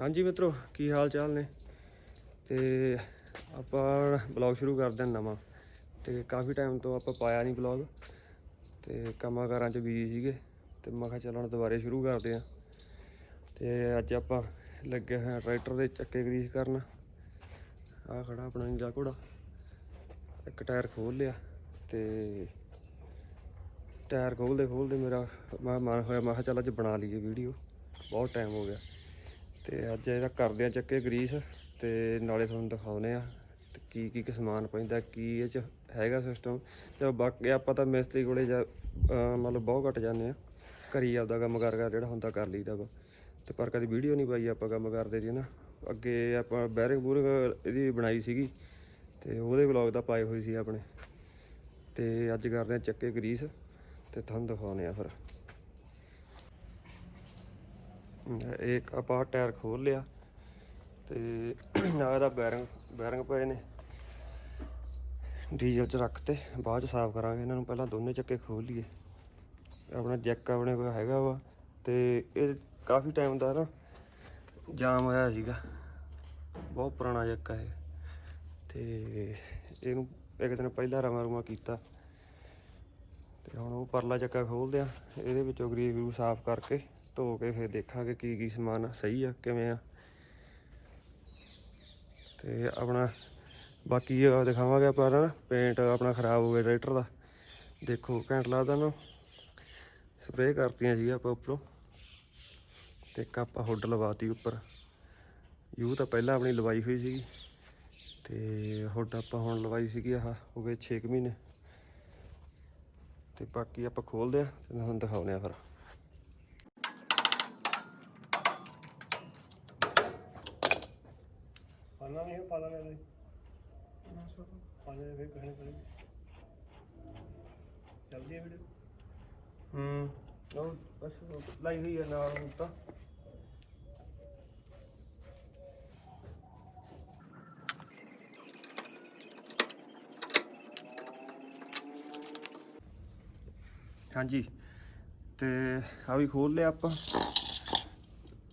ਹਾਂਜੀ ਮਿੱਤਰੋ, ਕੀ ਹਾਲ ਚਾਲ ਨੇ? ਤੇ ਆਪਾਂ ਬਲੌਗ ਸ਼ੁਰੂ ਕਰਦੇ ਹਾਂ ਨਵਾਂ। ਤੇ ਕਾਫੀ ਟਾਈਮ ਤੋਂ ਆਪਾਂ ਪਾਇਆ ਨਹੀਂ ਬਲੌਗ ਤੇ ਕੰਮਾਂ ਕਾਰਾਂ 'ਚ ਬਿਜ਼ੀ ਸੀਗੇ। ਤੇ ਮੈਂ ਕਿਹਾ ਚੱਲਣ ਦੁਬਾਰੇ ਸ਼ੁਰੂ ਕਰਦੇ ਹਾਂ। ਤੇ ਅੱਜ ਆਪਾਂ ਲੱਗੇ ਹੋਏ ਟਰੈਕਟਰ ਦੇ ਚੱਕੇ ਗਰੀਸ ਕਰਨ। ਆਹ ਖੜਾ ਆਪਣਾ ਨੀਲਾ ਘੋੜਾ। ਇੱਕ ਟਾਇਰ ਖੋਲ ਲਿਆ। ਤੇ ਟਾਇਰ ਖੋਲਦੇ ਖੋਲਦੇ ਮੇਰਾ ਮੈਂ ਮਨ ਹੋਇਆ, ਮੈਂ ਕਿਹਾ ਚੱਲ ਅੱਜ ਬਣਾ ਲਈਏ ਵੀਡੀਓ ਬਹੁਤ ਟਾਈਮ ਹੋ ਗਿਆ। ਤੇ ਅੱਜ ਇਹਦਾ ਕਰਦੇ ਆ ਚੱਕੇ ਗਰੀਸ ਤੇ ਨਾਲੇ ਤੁਹਾਨੂੰ ਦਿਖਾਉਨੇ ਆ ਤੇ ਕੀ ਕੀ ਸਮਾਨ ਪੈਂਦਾ, ਕੀ ਇਹ ਚ ਹੈਗਾ ਸਿਸਟਮ ਤੇ ਬਾਕੀ ਆਪਾਂ ਤਾਂ ਮਿਸਤਰੀ ਕੋਲੇ ਜਾ ਮਤਲਬ ਬਹੁਤ ਘੱਟ ਜਾਂਦੇ ਆ। ਘਰੀ ਆਪਦਾ ਕੰਮ ਕਰ ਕਰ ਜਿਹੜਾ ਹੁੰਦਾ ਕਰ ਲਈਦਾ ਵਾ। ਤੇ ਪਰ ਕਦੀ ਵੀਡੀਓ ਨਹੀਂ ਪਾਈ ਆਪਾਂ ਕੰਮ ਕਰਦੇ ਜੀ ਨਾ। ਅੱਗੇ ਆਪਾਂ ਬੈਰਿੰਗ ਬੂਰਿੰਗ ਇਹਦੀ ਬਣਾਈ ਸੀਗੀ ਤੇ ਉਹਦੇ ਵਲੌਗ ਦਾ ਪਾਏ ਹੋਏ ਸੀ ਆਪਣੇ। ਤੇ ਅੱਜ ਕਰਦੇ ਆ ਚੱਕੇ ਗਰੀਸ ਤੇ ਤੁਹਾਨੂੰ ਦਿਖਾਉਨੇ ਆ ਫਿਰ। ਇੱਕ ਆਪਾਂ ਟਾਇਰ ਖੋਲ ਲਿਆ ਤੇ ਨਾਲ ਇਹਦਾ ਬੈਰਿੰਗ ਬੈਰਿੰਗ ਪਏ ਨੇ। ਡੀਜ਼ਲ ਚ ਰੱਖਤੇ ਬਾਅਦ ਚ ਸਾਫ਼ ਕਰਾਂਗੇ। ਇਹਨਾਂ ਨੂੰ ਪਹਿਲਾਂ ਦੋਨੇ ਚੱਕੇ ਖੋਲ ਲਈਏ। ਆਪਣਾ ਜੈਕ ਆਪਣੇ ਕੋਲ ਹੈਗਾ ਵਾ ਤੇ ਇਹ ਕਾਫੀ ਟਾਈਮ ਦਾ ਨਾ ਜਾਮ ਹੋਇਆ ਸੀਗਾ। ਬਹੁਤ ਪੁਰਾਣਾ ਜੈਕ ਹੈ ਇਹ। ਤੇ ਇਹਨੂੰ ਇੱਕ ਦਿਨ ਪਹਿਲਾਂ ਰਮਾ ਰੁਮਾ ਕੀਤਾ। ਤੇ ਹੁਣ ਉਹ ਪਰਲਾ ਚੱਕਾ ਖੋਲਦੇ ਆ। ਇਹਦੇ ਵਿੱਚੋਂ ਗਰੀਬ ਗਰੂ ਸਾਫ਼ ਕਰਕੇ ਧੋ ਕੇ ਫਿਰ ਦੇਖਾਂਗੇ ਕੀ ਕੀ ਸਮਾਨ ਸਹੀ ਆ, ਕਿਵੇਂ ਆ। ਤੇ ਆਪਣਾ ਬਾਕੀ ਦਿਖਾਵਾਂਗੇ ਆਪਾਂ ਨਾ। ਪੇਂਟ ਆਪਣਾ ਖਰਾਬ ਹੋ ਗਿਆ ਟਰੈਕਟਰ ਦਾ। ਦੇਖੋ, ਘੈਂਟ ਲੱਗਦਾ ਨਾ। ਸਪਰੇਅ ਕਰਤੀਆਂ ਸੀ ਆਪਾਂ ਉੱਪਰੋਂ। ਤੇ ਇੱਕ ਆਪਾਂ ਹੁੱਡ ਲਵਾਤੀ ਉੱਪਰ। ਯੂ ਤਾਂ ਪਹਿਲਾਂ ਆਪਣੀ ਲਵਾਈ ਹੋਈ ਸੀਗੀ। ਤੇ ਹੁੱਡ ਆਪਾਂ ਹੁਣ ਲਵਾਈ ਸੀਗੀ ਆਹ, ਹੋ ਗਏ 6 ਮਹੀਨੇ। ਤੇ ਬਾਕੀ ਆਪਾਂ ਖੋਲਦੇ ਆ ਤੇ ਤੁਹਾਨੂੰ ਦਿਖਾਉਨੇ ਆ ਫਿਰ। ਪਾਣਾ ਨਹੀਂ ਪਾਣਾ ਲੈ ਪਾਣੇ ਦੇ ਕਹਿਣੇ ਕਰੇ ਜਲਦੀ ਹੈ ਵੀਡੀਓ। ਹੂੰ ਉਹ ਬਸ ਲਾਈ ਹੋਈ ਆ ਨਾਲ ਹੁਣ ਤਾਂ। ਹਾਂਜੀ ਤੇ ਆ ਵੀ ਖੋਲ ਲਿਆ ਆਪਾਂ।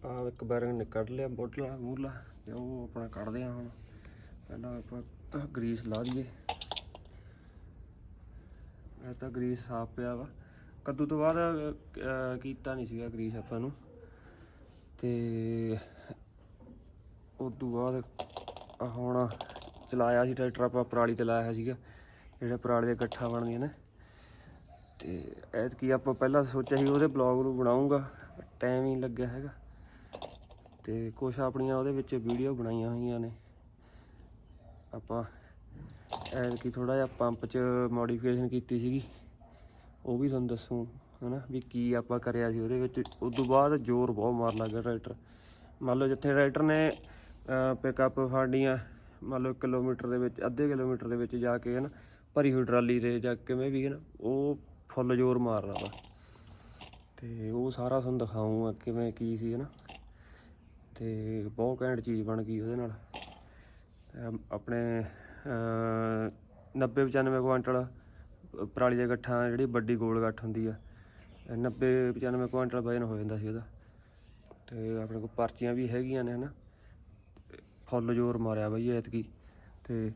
ਆ ਇੱਕ ਬੈਰਿੰਗ ਨਿਕਲ ਲਿਆ ਬੋਟਲਾ ਮੂਰਲਾ ਤੇ ਉਹ ਆਪਣਾ ਕੱਢਦੇ ਆ ਹੁਣ। ਪਹਿਲਾਂ ਆਪਾਂ ਗਰੀਸ ਲਾ ਦਈਏ। ਇਹ ਤਾਂ ਗਰੀਸ ਸਾਫ਼ ਪਿਆ ਵਾ। ਕੱਦੂ ਤੋਂ ਬਾਅਦ ਕੀਤਾ ਨਹੀਂ ਸੀਗਾ ਗਰੀਸ ਆਪਾਂ ਨੂੰ। ਤੇ ਉਸ ਤੋਂ ਬਾਅਦ ਹੁਣ ਚਲਾਇਆ ਸੀ ਟਰੈਕਟਰ, ਆਪਾਂ ਪਰਾਲੀ ਤੇ ਲਾਇਆ ਸੀਗਾ, ਜਿਹੜਾ ਪਰਾਲੀ ਦੇ ਇਕੱਠਾ ਬਣਦੀਆਂ ਨੇ। ਤੇ ਐਤਕੀ ਆਪਾਂ ਪਹਿਲਾਂ ਸੋਚਿਆ ਸੀ ਉਹਦੇ ਬਲੌਗ ਨੂੰ ਬਣਾਉਂਗਾ ਟਾਈਮ ਹੀ ਲੱਗਿਆ ਹੈਗਾ। ਤੇ ਕੁਛ ਆਪਣੀਆਂ ਉਹਦੇ ਵਿੱਚ ਵੀਡੀਓ ਬਣਾਈਆਂ ਹੋਈਆਂ ਨੇ। ਆਪਾਂ ਐਤਕੀ ਥੋੜਾ ਜਿਹਾ ਪੰਪ 'ਚ ਮੋਡੀਫਿਕੇਸ਼ਨ ਕੀਤੀ ਸੀਗੀ। ਉਹ ਵੀ ਤੁਹਾਨੂੰ ਦੱਸੂ, ਹਨਾ, ਵੀ ਕੀ ਆਪਾਂ ਕਰਿਆ ਸੀ ਉਹਦੇ ਵਿੱਚ। ਉਸ ਤੋਂ ਬਾਅਦ ਜ਼ੋਰ ਬਹੁਤ ਮਾਰਨ ਲੱਗ ਗਿਆ ਟਰੈਕਟਰ ਮੰਨ ਲਓ ਜਿੱਥੇ ਟਰੈਕਟਰ ਨੇ ਪਿਕਅਪ ਫਾਡੀਆਂ ਮੰਨ ਲਓ ਕਿਲੋਮੀਟਰ ਦੇ ਵਿੱਚ, ਅੱਧੇ ਕਿਲੋਮੀਟਰ ਦੇ ਵਿੱਚ ਜਾ ਕੇ, ਹਨਾ, ਭਰੀ ਹੋਈ ਟਰਾਲੀ ਤੇ ਜਾਂ ਕਿਵੇਂ ਵੀ, ਹਨਾ, ਉਹ ਫੁੱਲ ਜ਼ੋਰ ਮਾਰਨਾ ਵਾ। ਤੇ ਉਹ ਸਾਰਾ ਤੁਹਾਨੂੰ ਦਿਖਾਉਂਗਾ ਕਿਵੇਂ ਕੀ ਸੀ, ਹਨਾ। ਤੇ ਬਹੁਤ ਘੈਂਟ ਚੀਜ਼ ਬਣ ਗਈ ਉਹਦੇ ਨਾਲ। ਆਪਣੇ 90 95 ਕੁਇੰਟਲ ਪਰਾਲੀ ਦੇ ਗੱਠਾਂ ਜਿਹੜੀ ਵੱਡੀ ਗੋਲ ਗੱਠ ਹੁੰਦੀ ਆ 90 95 ਕੁਇੰਟਲ ਵਜਨ ਹੋ ਜਾਂਦਾ ਸੀ ਉਹਦਾ। ਤੇ ਆਪਣੇ ਕੋਲ ਪਰਚੀਆਂ ਵੀ ਹੈਗੀਆਂ ਨੇ, ਹਨਾ? ਤੇ ਫੁੱਲ ਜ਼ੋਰ ਮਾਰਿਆ ਬਈ ਐਤਕੀ। ਤੇ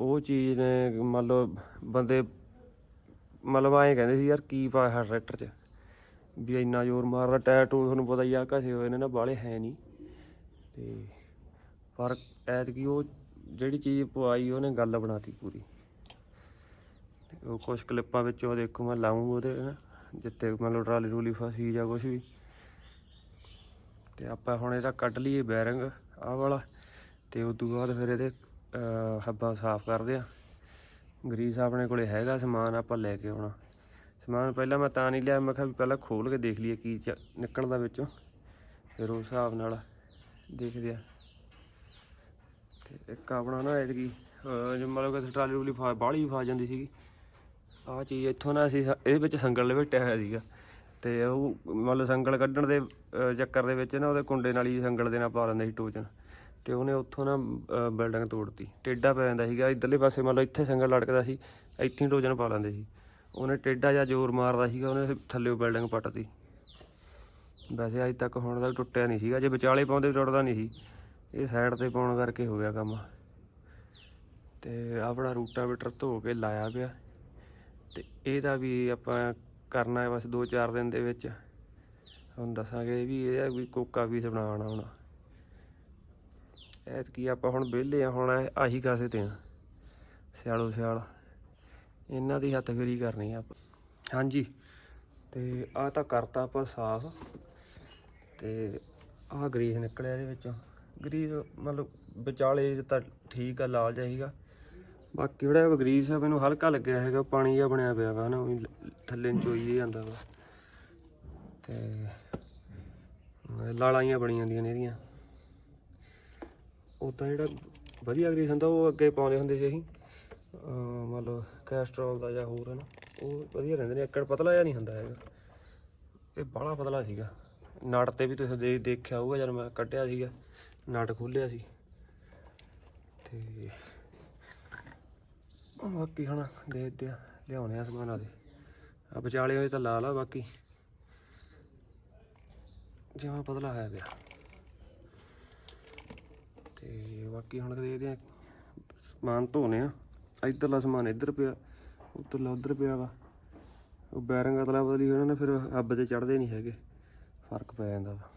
ਉਹ ਚੀਜ਼ ਨੇ, ਮੰਨ ਲਓ, ਬੰਦੇ ਮਤਲਬ ਐਂ ਕਹਿੰਦੇ ਸੀ ਯਾਰ, ਕੀ ਪਾਇਆ ਟਰੈਕਟਰ 'ਚ? ਵੀ ਇੰਨਾ ਜ਼ੋਰ ਮਾਰਦਾ ਟਾਇਰ ਟੂ ਤੁਹਾਨੂੰ ਪਤਾ ਹੀ ਆ, ਘਸੇ ਹੋਏ ਨੇ ਨਾ ਬਾਲੇ ਹੈ ਨਹੀਂ। ਤੇ ਪਰ ਐਤਕੀ ਉਹ ਜਿਹੜੀ ਚੀਜ਼ ਪਵਾਈ ਉਹਨੇ ਗੱਲ ਬਣਾਤੀ ਪੂਰੀ। ਉਹ ਕੁਝ ਕਲਿੱਪਾਂ ਵਿੱਚ ਉਹ ਦੇਖੋ ਮੈਂ ਲਾਉਂਗਾ ਉਹਦੇ ਨਾ ਜਿੱਤੇ ਮਤਲਬ ਟਰਾਲੀ ਰੂਲੀ ਫਸੀ ਜਾਂ ਕੁਝ ਵੀ। ਤੇ ਆਪਾਂ ਹੁਣ ਇਹਦਾ ਕੱਢ ਲਈਏ ਬੈਰਿੰਗ, ਆਹ ਵਾਲਾ। ਤੇ ਉਸ ਤੋਂ ਬਾਅਦ ਫਿਰ ਇਹਦੇ ਹੱਬਾਂ ਸਾਫ਼ ਕਰਦੇ ਆ। ਗਰੀਸ ਆਪਣੇ ਕੋਲੇ ਹੈਗਾ, ਸਮਾਨ ਆਪਾਂ ਲੈ ਕੇ ਆਉਣਾ। ਸਮਾਨ ਪਹਿਲਾਂ ਮੈਂ ਤਾਂ ਨਹੀਂ ਲਿਆ, ਮੈਂ ਕਿਹਾ ਵੀ ਪਹਿਲਾਂ ਖੋਲ ਕੇ ਦੇਖ ਲਈਏ ਕੀ ਚ- ਨਿਕਲਦਾ ਵਿੱਚੋਂ। ਫਿਰ ਉਸ ਹਿਸਾਬ ਨਾਲ ਦੇਖਦੇ ਆ। ਇੱਕ ਆਪਣਾ ਨਾ ਐਤਕੀ ਅਹ, ਜੋ ਮਤਲਬ ਕਿ ਟਰਾਲੀ ਰੂਲੀ ਫਾ ਬਾਹਲੀ ਫਾ ਜਾਂਦੀ ਸੀਗੀ। ਆਹ ਚੀਜ਼ ਇੱਥੋਂ ਨਾ ਅਸੀਂ ਸ- ਇਹਦੇ ਵਿੱਚ ਸੰਗਲ ਲਪੇਟਿਆ ਹੋਇਆ ਸੀਗਾ। ਤੇ ਉਹ ਮਤਲਬ ਸੰਗਲ ਕੱਢਣ ਦੇ ਚੱਕਰ ਦੇ ਵਿੱਚ ਨਾ ਉਹਦੇ ਕੁੰਡੇ ਨਾਲ ਹੀ ਸੰਗਲ ਦੇ ਨਾਲ ਪਾ ਲੈਂਦੇ ਸੀ ਟੋਚਨ। ਤੇ ਉਹਨੇ ਉੱਥੋਂ ਨਾ ਬਿਲਡਿੰਗ ਤੋੜਤੀ। ਟੇਡਾ ਪੈ ਜਾਂਦਾ ਸੀਗਾ ਇਧਰਲੇ ਪਾਸੇ ਮਤਲਬ ਇੱਥੇ ਸੰਗਲ ਲਟਕਦਾ ਸੀ ਇੱਥੇ ਹੀ ਟੋਚਨ ਪਾ ਲੈਂਦੇ ਸੀ। ਉਹਨੇ ਟੇਡਾ ਜਾਂ ਜ਼ੋਰ ਮਾਰਦਾ ਸੀਗਾ ਉਹਨੇ ਥੱਲੇ ਬਿਲਡਿੰਗ ਪੱਟਤੀ। ਵੈਸੇ ਅੱਜ ਤੱਕ ਹੁਣ ਦਾ ਟੁੱਟਿਆ ਨਹੀਂ ਸੀਗਾ ਜੇ ਵਿਚਾਲੇ ਪਾਉਂਦੇ ਟੁੱਟਦਾ ਨਹੀਂ ਸੀ। ਇਹ ਸਾਈਡ ਤੇ ਪਾਉਣ ਕਰਕੇ ਹੋ ਗਿਆ ਕੰਮ। ਤੇ ਆਪਣਾ ਰੂਟਾਵੇਟਰ ਧੋ ਕੇ ਲਾਇਆ ਪਿਆ। ਤੇ ਇਹਦਾ ਵੀ ਆਪਾਂ ਕਰਨਾ ਹੈ ਬਸ 2-4 ਦਿਨ ਦੇ ਵਿੱਚ। ਹੁਣ ਦੱਸਾਂਗੇ ਵੀ ਇਹਦਾ ਵੀ ਕੋਕਾ ਵੀ ਬਣਾਉਣਾ ਹੁਣ। ਐਤਕੀ ਆਪਾਂ ਹੁਣ ਵਿਹਲੇ ਆ, ਹੁਣ ਆਹੀ ਕਾਸੇ ਤੇ ਆ। ਸਿਆਲੋ ਸਿਆਲ। ਇਹਨਾਂ ਦੀ ਹੱਥ ਫੇਰੀ ਕਰਨੀ ਆ ਆਪਾਂ। ਹਾਂਜੀ। ਤੇ ਆਹ ਤਾਂ ਕਰਤਾ ਆਪਾਂ ਸਾਫ਼। ਤੇ ਆਹ ਗਰੀਸ ਨਿਕਲਿਆ ਇਹਦੇ ਵਿੱਚੋਂ। ਗਰੀਸ ਮਤਲਬ ਵਿਚਾਲੇ ਤਾਂ ਠੀਕ ਆ ਲਾਲ ਜਿਹਾ ਸੀਗਾ। ਬਾਕੀ ਜਿਹੜਾ ਗਰੀਸ ਆ ਮੈਨੂੰ ਹਲਕਾ ਲੱਗਿਆ ਹੈਗਾ ਪਾਣੀ ਜਿਹਾ ਬਣਿਆ ਪਿਆ ਵਾ ਨਾ ਊਂ ਥੱਲੇ ਨਚੋਈ ਜਾਂਦਾ ਵਾ। ਤੇ ਲਾਲਾਈਆਂ ਜਿਹੀਆਂ ਬਣੀ ਜਾਂਦੀਆਂ ਨੇ ਇਹਦੀਆਂ। ਉਦਾਂ ਜਿਹੜਾ ਵਧੀਆ ਗਰੀਸ ਹੁੰਦਾ, ਉਹ ਅੱਗੇ ਪਾਉਂਦੇ ਹੁੰਦੇ ਸੀ ਅਸੀਂ। ਮਤਲਬ ਕੈਸਟਰੋਲ ਦਾ ਜਾਂ ਹੋਰ, ਹੈ ਨਾ। ਉਹ ਵਧੀਆ ਰਹਿੰਦੇ ਨੇ, ਇੱਕੜ ਪਤਲਾ ਜਿਹਾ ਨਹੀਂ ਹੁੰਦਾ ਹੈਗਾ। ਇਹ ਬਾਹਲਾ ਪਤਲਾ ਸੀਗਾ। ਨਟ ਤੇ ਵੀ ਤੁਸੀਂ ਦੇ ਦੇਖਿਆ ਹੋਊਗਾ, ਜਦ ਮੈਂ ਕੱਢਿਆ ਸੀਗਾ। ਨਟ ਖੋਲਿਆ ਸੀ। ਤੇ ਬਾਕੀ ਹੁਣ ਦੇਖਦੇ ਆ ਲਿਆਉਣੇ ਆ ਸਮਾਨਾਂ ਦੇ ਆ ਵਿਚਾਲੇ ਹੋਏ ਤਾਂ ਲਾ ਲਾ ਬਾਕੀ। ਜਿਵੇਂ ਪਤਲਾ ਹੋਇਆ ਪਿਆ। ਤੇ ਬਾਕੀ ਹੁਣ ਦੇਖਦੇ ਆ ਸਮਾਨ ਧੋਨੇ ਆ। ਇੱਧਰਲਾ ਸਮਾਨ ਇੱਧਰ ਪਿਆ, ਉੱਧਰਲਾ ਉੱਧਰ ਪਿਆ ਵਾ। ਉਹ ਬੈਰਿੰਗ ਅਦਲਾ ਬਦਲੀ ਉਹਨਾਂ ਨੇ, ਫਿਰ ਹੱਬ ਤੇ ਚੜਦੇ ਨਹੀਂ ਹੈਗੇ। ਫ਼ਰਕ ਪੈ ਜਾਂਦਾ ਵਾ।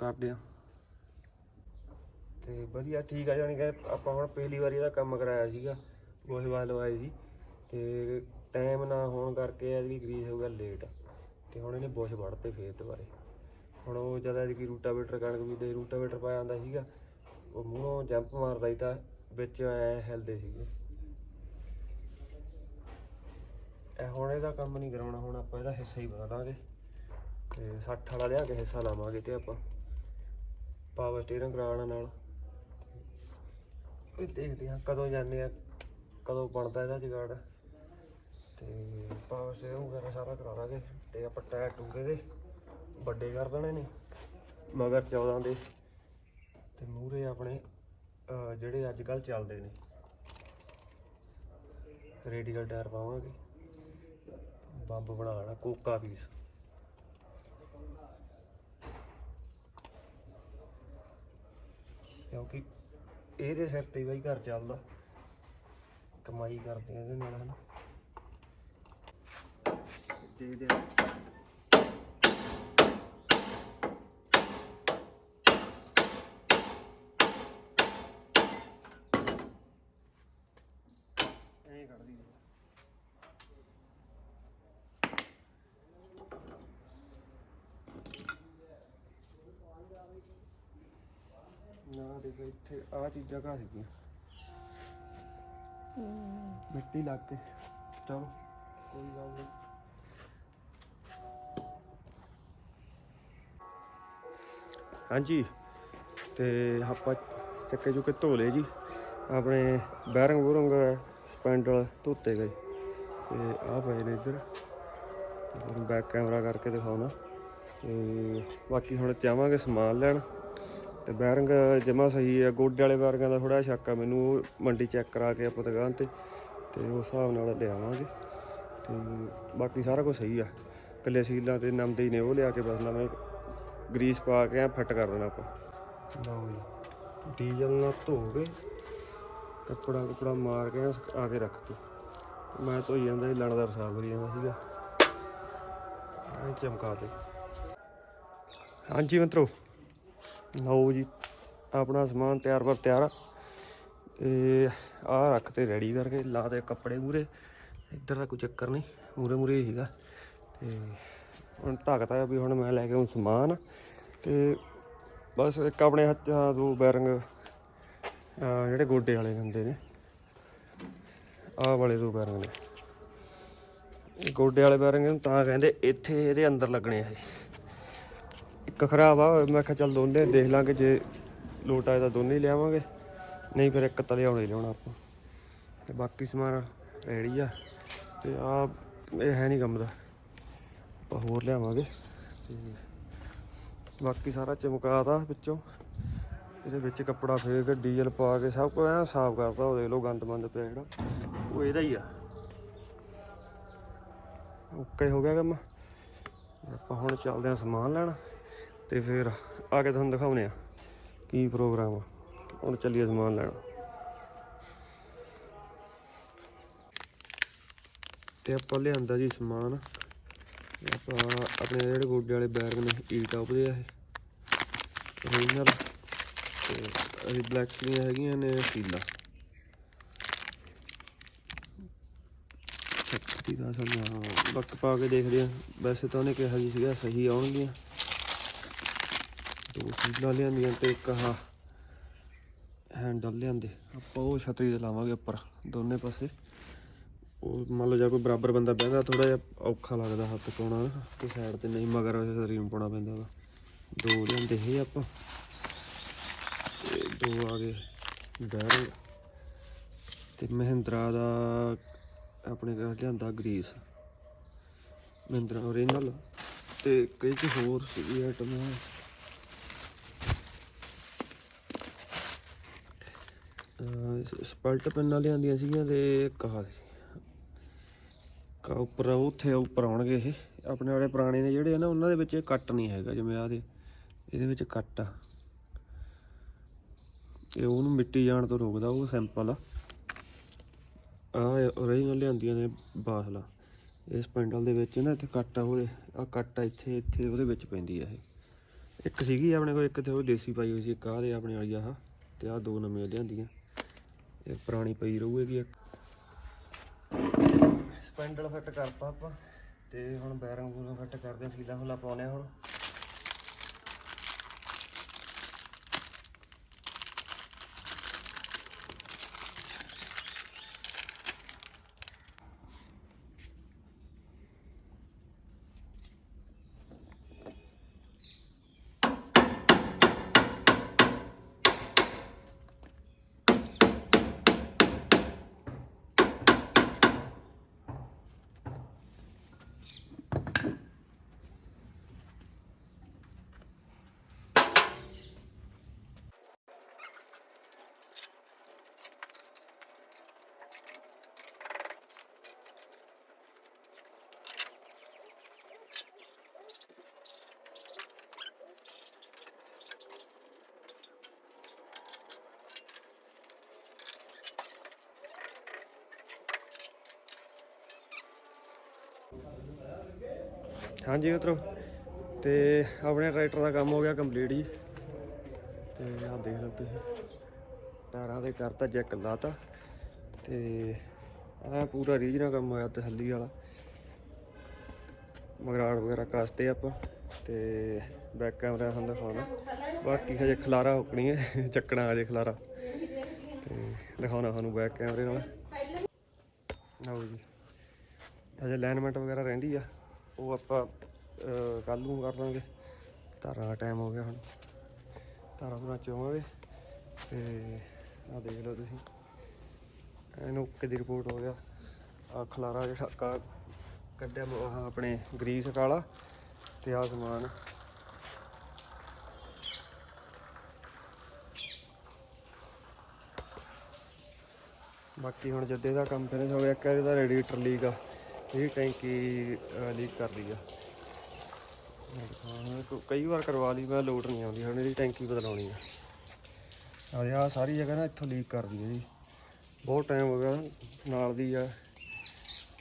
ਕਰਦੇ ਆ। ਤੇ ਵਧੀਆ, ਠੀਕ ਆ ਜਾਣੀ ਕਿ ਆਪਾਂ ਹੁਣ ਪਹਿਲੀ ਵਾਰੀ ਇਹਦਾ ਕੰਮ ਕਰਾਇਆ ਸੀਗਾ ਗੋਹੇ ਵਾਲ ਲਵਾਏ ਸੀ ਤੇ ਟਾਈਮ ਨਾ ਹੋਣ ਕਰਕੇ ਇਹਦੀ ਗਰੀਸ ਹੋ ਗਿਆ ਲੇਟ ਤੇ ਹੁਣ ਇਹਨੇ ਬੁਸ਼ ਵੜਤੇ ਫੇਰ ਦੁਬਾਰੇ। ਹੁਣ ਉਹ ਜਦ ਇਹਦੀ ਰੂਟਾਵੇਟਰ ਕਣਕ ਵੀ ਦੇ ਰੂਟਾਵੇਟਰ ਪਾਇਆ ਜਾਂਦਾ ਸੀਗਾ, ਉਹ ਮੂੰਹੋਂ ਜੰਪ ਮਾਰਦਾ ਹੀ ਤਾਂ ਵਿੱਚ ਐ ਹਿਲਦੇ ਸੀਗੇ। ਇਹ ਹੁਣ ਇਹਦਾ ਕੰਮ ਨਹੀਂ ਕਰਾਉਣਾ, ਹੁਣ ਆਪਾਂ ਇਹਦਾ ਹਿੱਸਾ ਹੀ ਬਣਾ ਦਾਂਗੇ। ਤੇ 60 ਵਾਲਾ ਲਿਆ ਕੇ ਹਿੱਸਾ ਲਾਵਾਂਗੇ ਤੇ ਆਪਾਂ। ਪਾਵਰ ਸਟੀਅਰਿੰਗ ਕਰਾਉਣ ਨਾਲ। ਇਹ ਦੇਖਦੇ ਹਾਂ ਕਦੋਂ ਜਾਂਦੇ ਆ, ਕਦੋਂ ਬਣਦਾ ਇਹਦਾ ਜੁਗਾੜ। ਤੇ ਪਾਵਰ ਸਟੀਅਰਿੰਗ ਵਗੈਰਾ ਸਾਰਾ ਕਰਾ ਦਾਂਗੇ ਤੇ ਆਪਾਂ ਟਾਇਰ ਟੂਰੇ ਦੇ ਵੱਡੇ ਕਰ ਦੇਣੇ ਨੇ, ਮਗਰ 14 ਦੇ। ਤੇ ਮੂਰੇ ਆਪਣੇ ਜਿਹੜੇ ਅੱਜ ਕੱਲ ਚੱਲਦੇ ਨੇ। ਰੇਡੀਅਲ ਟਾਇਰ ਪਾਵਾਂਗੇ। ਬੰਬ ਬਣਾ ਲੈਣਾ, ਕੋਕਾ ਪੀਸ ਕਿਉਂਕਿ ਇਹਦੇ ਸਿਰ ਤੇ ਹੀ ਬਾਈ ਘਰ ਚੱਲਦਾ। ਕਮਾਈ ਕਰਦੇ ਆ ਇਹਦੇ ਨਾਲ, ਹਨਾ। ਦੇਖਦੇ ਆ। ਨਾ ਦੇਖੋ ਇੱਥੇ ਆ ਚੀਜ਼ਾਂ ਘਾ ਸੀਗੀਆਂ। ਮਿੱਟੀ ਲੱਗ ਕੇ। ਚਲੋ, ਕੋਈ ਗੱਲ ਨਹੀਂ। ਹਾਂਜੀ, ਤੇ ਆਪਾਂ ਚੱਕੇ ਚੁੱਕੇ ਧੋ ਲਏ ਜੀ। ਆਪਣੇ ਬੈਰੰਗ ਬੂਰੰਗ ਸਪੈਂਡਲ ਧੋਤੇ ਗਏ। ਤੇ ਆਹ ਪਏ ਨੇ ਇੱਧਰ। ਤੁਹਾਨੂੰ ਬੈਕ ਕੈਮਰਾ ਕਰਕੇ ਦਿਖਾਉਣਾ। ਤੇ ਬਾਕੀ ਹੁਣ ਚਾਹਾਂਗੇ ਸਮਾਨ ਲੈਣ। ਤੇ ਬੈਰਿੰਗ ਜਮਾ ਸਹੀ ਹੈ ਗੋਡੇ ਵਾਲੇ ਬੈਰਿੰਗਾਂ ਦਾ ਥੋੜਾ ਸ਼ੱਕ ਆ ਮੈਨੂੰ ਉਹ ਮੰਡੀ ਚੈੱਕ ਕਰਾ ਕੇ ਆਪਾਂ ਦੁਕਾਨ ਤੇ ਤੇ ਉਸ ਹਿਸਾਬ ਨਾਲ ਲਿਆਵਾਂਗੇ ਤੇ ਬਾਕੀ ਸਾਰਾ ਕੁਝ ਸਹੀ ਆ। ਕੱਲੇ ਸੀਲਾਂ ਤੇ ਨਮਦੇ ਹੀ ਨੇ ਉਹ ਲਿਆ ਕੇ ਬਸ ਨਵੇਂ ਗਰੀਸ ਪਾ ਕੇ ਆ ਫਿੱਟ ਕਰ ਦੇਣਾ ਆਪਾਂ। ਲਓ ਜੀ ਡੀਜ਼ਲ ਨਾਲ ਧੋ ਕੇ ਕੱਪੜਾ ਕੱਪੜਾ ਮਾਰ ਕੇ ਆ ਕੇ ਰੱਖ ਤੀ ਮੈਂ ਧੋਈ ਜਾਂਦਾ ਸੀ ਲਣਦਾਰ ਸਾਫ਼ ਕਰੀ ਜਾਂਦਾ ਸੀਗਾ। ਐਂ ਚਮਕਾ ਦੇ ਹਾਂਜੀ ਮਿੱਤਰੋ ਲਓ ਜੀ, ਆਪਣਾ ਸਮਾਨ ਤਿਆਰ ਪਰ ਤਿਆਰ ਆ। ਰੱਖ ਤੇ ਰੈਡੀ ਕਰਕੇ ਲਾ ਦੇ ਕੱਪੜੇ ਮੂਰੇ ਇੱਧਰ ਦਾ ਕੋਈ ਚੱਕਰ ਨਹੀਂ ਮੂਰੇ ਮੂਰੇ ਹੀ ਸੀਗਾ। ਤੇ ਹੁਣ ਢੱਕਤਾ ਵੀ ਹੁਣ ਮੈਂ ਲੈ ਕੇ ਹੁਣ ਸਮਾਨ। ਤੇ ਬਸ ਇੱਕ ਆਪਣੇ ਹੱਥ ਦੋ ਬੈਰਿੰਗ ਜਿਹੜੇ ਗੋਡੇ ਵਾਲੇ ਹੁੰਦੇ ਨੇ। ਆਹ ਵਾਲੇ ਦੋ ਬੈਰਿੰਗ ਨੇ। ਗੋਡੇ ਵਾਲੇ ਬੈਰਿੰਗ ਨੂੰ ਤਾਂ ਕਹਿੰਦੇ ਇੱਥੇ ਇਹਦੇ ਅੰਦਰ ਲੱਗਣੇ ਆ ਇਹ। ਇੱਕ ਖਰਾਬ ਆ, ਮੈਂ ਕਿਹਾ ਚੱਲ ਦੋਨੇ ਦੇਖ ਲਾਂਗੇ, ਜੇ ਲੋਟ ਆਏ ਤਾਂ ਦੋਨੇ ਹੀ ਲਿਆਵਾਂਗੇ। ਨਹੀਂ ਫਿਰ ਇੱਕ ਤਾਂ ਲਿਆਉਣਾ ਹੀ ਲਿਆਉਣਾ ਆਪਾਂ। ਤੇ ਬਾਕੀ ਸਮਾਨ ਰੈਡੀ ਆ। ਤੇ ਆ, ਇਹ ਹੈ ਨਹੀਂ ਕੰਮ ਦਾ। ਆਪਾਂ ਹੋਰ ਲਿਆਵਾਂਗੇ। ਤੇ ਬਾਕੀ ਸਾਰਾ ਚਮਕਾਤਾ ਵਿੱਚੋਂ। ਇਹਦੇ ਵਿੱਚ ਕੱਪੜਾ ਫੇਰ ਕੇ ਡੀਜ਼ਲ ਪਾ ਕੇ ਸਭ ਕੁਝ ਐਂ ਸਾਫ਼ ਕਰਤਾ, ਉਹ ਦੇਖ ਲਓ ਗੰਦ ਮੰਦ ਪਿਆ ਜਿਹੜਾ। ਉਹ ਇਹਦਾ ਹੀ ਆ। ਓਕੇ ਹੋ ਗਿਆ ਕੰਮ। ਆਪਾਂ ਹੁਣ ਚੱਲਦੇ ਹਾਂ ਸਮਾਨ ਲੈਣ। ਤੇ ਫਿਰ ਆ ਕੇ ਤੁਹਾਨੂੰ ਦਿਖਾਉਨੇ ਆ ਕੀ ਪ੍ਰੋਗਰਾਮ ਆ। ਹੁਣ ਚੱਲੀਏ ਸਮਾਨ ਲੈਣ। ਤੇ ਆਪਾਂ ਲਿਆਂਦਾ ਜੀ ਸਮਾਨ। ਆਪਾਂ ਆਪਣੇ ਜਿਹੜੇ ਗੋਡੇ ਵਾਲੇ ਬੈਗ ਨੇ ਈ ਟਾਪ ਦੇ ਆ ਇਹ। ਰੀਨਰ ਤੇ ਅਸੀਂ ਬਲੈਕ ਦੀਆਂ ਹੈਗੀਆਂ ਨੇ, ਸੀਲਾ। ਛੱਤੀ ਦਾ ਸਾਨੂੰ ਵਕਤ ਪਾ ਕੇ ਦੇਖਦੇ ਆ ਵੈਸੇ ਤਾਂ ਉਹਨੇ ਕਿਹਾ ਜੀ ਸੀਗਾ ਸਹੀ ਆਉਣਗੀਆਂ। ਦੋ ਸੀਲਾਂ ਲਿਆਂਦੀਆਂ ਤੇ ਇੱਕ ਆਹ ਹੈਂਡਲ ਲਿਆਂਦੇ। ਆਪਾਂ ਉਹ ਛਤਰੀ ਤੇ ਲਾਵਾਂਗੇ ਉੱਪਰ, ਦੋਨੇ ਪਾਸੇ। ਉਹ ਮੰਨ ਲਓ ਜੇ ਕੋਈ ਬਰਾਬਰ ਬੰਦਾ ਬਹਿੰਦਾ ਥੋੜਾ ਜਿਹਾ ਔਖਾ ਲੱਗਦਾ ਹੱਥ ਪਾਉਣਾ ਨਾ ਤੇ ਸਾਈਡ ਤੇ ਨਹੀਂ, ਮਗਰ ਉਹ ਨੂੰ ਪਾਉਣਾ ਪੈਂਦਾ ਵਾ। ਦੋ ਲਿਆਂਦੇ ਇਹ ਆਪਾਂ। ਤੇ ਦੋ ਆ ਗਏ ਬੈਰੰਗ ਤੇ ਮਹਿੰਦਰਾ ਦਾ ਆਪਣੇ ਕੋਲ ਲਿਆਂਦਾ ਗਰੀਸ। ਮਹਿੰਦਰਾ ਓਰੀਜਨਲ ਤੇ ਕਈ ਕੁ ਹੋਰ ਸੀਗੀ ਆਈਟਮ ਸਪਲਟ ਪੈਨਾਂ ਲਿਆਂਦੀਆਂ ਸੀਗੀਆਂ ਤੇ ਕਹਾ ਕਾ ਉੱਪਰ, ਉੱਥੇ ਉੱਪਰ ਆਉਣਗੇ ਇਹ। ਆਪਣੇ ਵਾਲੇ ਪੁਰਾਣੇ ਨੇ ਜਿਹੜੇ ਆ ਨਾ, ਉਹਨਾਂ ਦੇ ਵਿੱਚ ਕੱਟ ਨਹੀਂ ਹੈਗਾ ਜਿਵੇਂ ਆ ਦੇ। ਇਹਦੇ ਵਿੱਚ ਕੱਟ ਆ। ਤੇ ਉਹਨੂੰ ਮਿੱਟੀ ਜਾਣ ਤੋਂ ਰੋਕਦਾ, ਉਹ ਸਿੰਪਲ ਆ। ਆ ਓਰੀਜਨਲ ਲਿਆਂਦੀਆਂ ਨੇ ਬਾਸਲਾ। ਇਸ ਪੈਂਡਲ ਦੇ ਵਿੱਚ ਨਾ ਇੱਥੇ ਕੱਟ ਆ ਉਹਦੇ ਆ ਕੱਟ ਆ, ਇੱਥੇ ਇੱਥੇ ਉਹਦੇ ਵਿੱਚ ਪੈਂਦੀ ਆ ਇਹ। ਇੱਕ ਸੀਗੀ ਆਪਣੇ ਕੋਲ, ਇੱਕ ਤੇ ਉਹ ਦੇਸੀ ਪਾਈ ਹੋਈ ਸੀ, ਇੱਕ ਆਹ ਦੇ ਆਪਣੇ ਵਾਲੀ ਆਹ। ਤੇ ਆ ਦੋ ਨਵੀਆਂ ਲਿਆਂਦੀਆਂ। ਇਹ ਪੁਰਾਣੀ ਪਈ ਰਹੂਗੀ ਸਪੈਂਡਲ ਫਿੱਟ ਕਰਤਾ ਆਪਾਂ, ਤੇ ਹੁਣ ਬੈਰਿੰਗ ਬੂਰਿੰਗ ਫਿੱਟ ਕਰਦੇ ਆ, ਸੀਲਾ ਹੁਲਾ ਪਾਉਨੇ ਆ ਹੁਣ। ਹਾਂਜੀ ਮਿੱਤਰੋ, ਤੇ ਆਪਣੇ ਟਰੈਕਟਰ ਦਾ ਕੰਮ ਹੋ ਗਿਆ ਕੰਪਲੀਟ ਜੀ। ਤੇ ਆਹ ਦੇਖ ਲਓ ਤੁਸੀਂ, ਟਾਇਰਾਂ ਦੇ ਕਰਤਾ ਜੈਕ ਲਾਤਾ। ਤੇ ਆਹ ਪੂਰਾ ਰੀਜਨਲ ਕੰਮ ਹੋਇਆ ਤਸੱਲੀ ਵਾਲਾ। ਮਗਰਾੜ ਵਗੈਰਾ ਕਾਸਤੇ ਆਪਾਂ, ਤੇ ਬੈਕ ਕੈਮਰਾ ਤੁਹਾਨੂੰ ਦਿਖਾਉਣਾ। ਬਾਕੀ ਹਜੇ ਖਲਾਰਾ ਹੁਕਣੀ ਹੈ ਚੱਕਣਾ ਹਜੇ ਖਲਾਰਾ। ਤੇ ਦਿਖਾਉਣਾ ਤੁਹਾਨੂੰ ਬੈਕ ਕੈਮਰੇ ਨਾਲ। ਆਓ ਜੀ, ਹਜੇ ਅਲਾਈਨਮੈਂਟ ਵਗੈਰਾ ਰਹਿੰਦੀ ਆ। ਉਹ ਆਪਾਂ ਕੱਲ ਨੂੰ ਕਰ ਲਾਂਗੇ। ਧਾਰਾਂ ਦਾ ਟਾਈਮ ਹੋ ਗਿਆ ਹੁਣ। ਧਾਰਾ ਧੁਰਾਂ ਚੋਵਾਂਗੇ ਤੇ ਆ ਦੇਖ ਲਓ ਤੁਸੀਂ। ਇਹਨੂੰ ਕਿਦੀ ਰਿਪੋਰਟ ਹੋ ਗਿਆ। ਆ ਖਲਾਰਾ ਜਿਹੜਾ ਕਾ ਕੱਢਿਆ ਆਪਣੇ ਗਰੀਸ ਕਾਲਾ ਤੇ ਆ ਸਮਾਨ। ਬਾਕੀ ਹੁਣ ਜੱਦੇ ਦਾ ਕੰਮ ਫਿਨਿਸ਼ ਹੋ ਗਿਆ। ਇੱਕ ਇਹਦਾ ਰੇਡੀਏਟਰ ਲੀਕ ਆ ਇਹ ਟੈਂਕੀ ਲੀਕ ਕਰ ਰਹੀ ਆ। ਕਈ ਵਾਰ ਕਰਵਾ ਲਈ, ਮੈਂ ਲੋਡ ਨਹੀਂ ਆਉਂਦੀ, ਹੁਣ ਇਹਦੀ ਟੈਂਕੀ ਬਦਲਾਉਣੀ ਆ। ਆ ਆ ਸਾਰੀ ਜਗ੍ਹਾ ਨਾ ਇੱਥੋਂ ਲੀਕ ਕਰਦੀ ਹੈ ਜੀ। ਬਹੁਤ ਟਾਈਮ ਹੋ ਗਿਆ ਨਾਲ ਦੀ ਆ,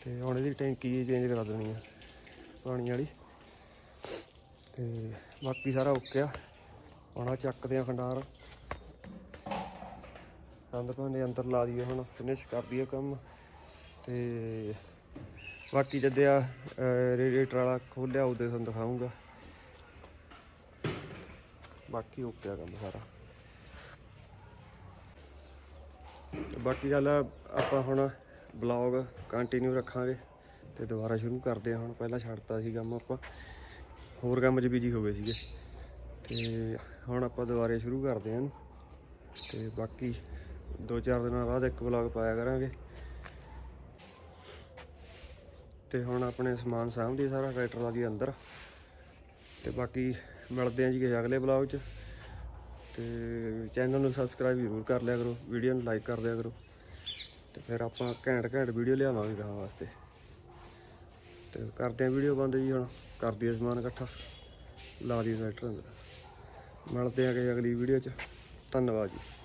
ਤੇ ਹੁਣ ਇਹਦੀ ਟੈਂਕੀ ਚੇਂਜ ਕਰਾ ਦੇਣੀ ਆ ਪਾਣੀ ਵਾਲੀ। ਤੇ ਬਾਕੀ ਸਾਰਾ ਓਕੇ ਆ। ਹੁਣ ਆਹ ਚੱਕਦੇ ਆ ਖੰਡਾਰ। ਕੰਧ ਭਾਂਡੇ ਅੰਦਰ ਲਾ ਦਈਏ ਹੁਣ ਫਿਨਿਸ਼ ਕਰ ਦਈਏ ਕੰਮ। ਤੇ ਬਾਕੀ ਜਦ ਆ ਰੇਡੀਏਟਰ ਵਾਲਾ ਖੋਲਿਆ, ਉਹਦੇ ਤੁਹਾਨੂੰ ਦਿਖਾਉਂਗਾ। ਬਾਕੀ ਓਕੇ ਆ ਕੰਮ ਸਾਰਾ। ਬਾਕੀ ਗੱਲ ਆਪਾਂ ਹੁਣ ਬਲੌਗ ਕੰਟੀਨਿਊ ਰੱਖਾਂਗੇ ਤੇ ਦੁਬਾਰਾ ਸ਼ੁਰੂ ਕਰਦੇ ਹਾਂ ਹੁਣ ਪਹਿਲਾਂ ਛੱਡਤਾ ਸੀ ਕੰਮ ਆਪਾਂ। ਹੋਰ ਕੰਮ 'ਚ ਬਿਜ਼ੀ ਹੋ ਗਏ ਸੀਗੇ। ਤੇ ਹੁਣ ਆਪਾਂ ਦੁਬਾਰੇ ਸ਼ੁਰੂ ਕਰਦੇ ਹਾਂ ਇਹਨੂੰ। ਤੇ ਬਾਕੀ ਦੋ ਚਾਰ ਦਿਨਾਂ ਬਾਅਦ ਇੱਕ ਵਲੌਗ ਪਾਇਆ ਕਰਾਂਗੇ। ਤੇ ਹੁਣ ਆਪਣੇ ਸਮਾਨ ਸਾਂਭਦੀ ਸਾਰਾ ਟਰੈਕਟਰ ਲਾ ਦੀ ਅੰਦਰ। ਤੇ ਬਾਕੀ ਮਿਲਦੇ ਆਂ ਜੀ ਕਿਸੇ ਅਗਲੇ ਵਲੌਗ 'ਚ। ਤੇ ਚੈਨਲ ਨੂੰ ਸਬਸਕ੍ਰਾਈਬ ਜ਼ਰੂਰ ਕਰ ਲਿਆ ਕਰੋ ਵੀਡੀਓ ਨੂੰ ਲਾਈਕ ਕਰ ਦਿਆ ਕਰੋ। ਤੇ ਫਿਰ ਆਪਾਂ ਘੈਂਟ ਘੈਂਟ ਵੀਡੀਓ ਲਿਆਵਾਂਗੇ ਗਾਹਾਂ ਵਾਸਤੇ। ਤੇ ਕਰਦੇ ਆ ਵੀਡੀਓ ਬੰਦ ਜੀ ਹੁਣ ਕਰਦੀ ਦਈਏ ਸਮਾਨ ਇਕੱਠਾ। ਲਾ ਦਈਏ ਟਰੈਕਟਰ ਅੰਦਰ। ਮਿਲਦੇ ਆ ਕਿ ਅਗਲੀ ਵੀਡੀਓ 'ਚ। ਧੰਨਵਾਦ ਜੀ।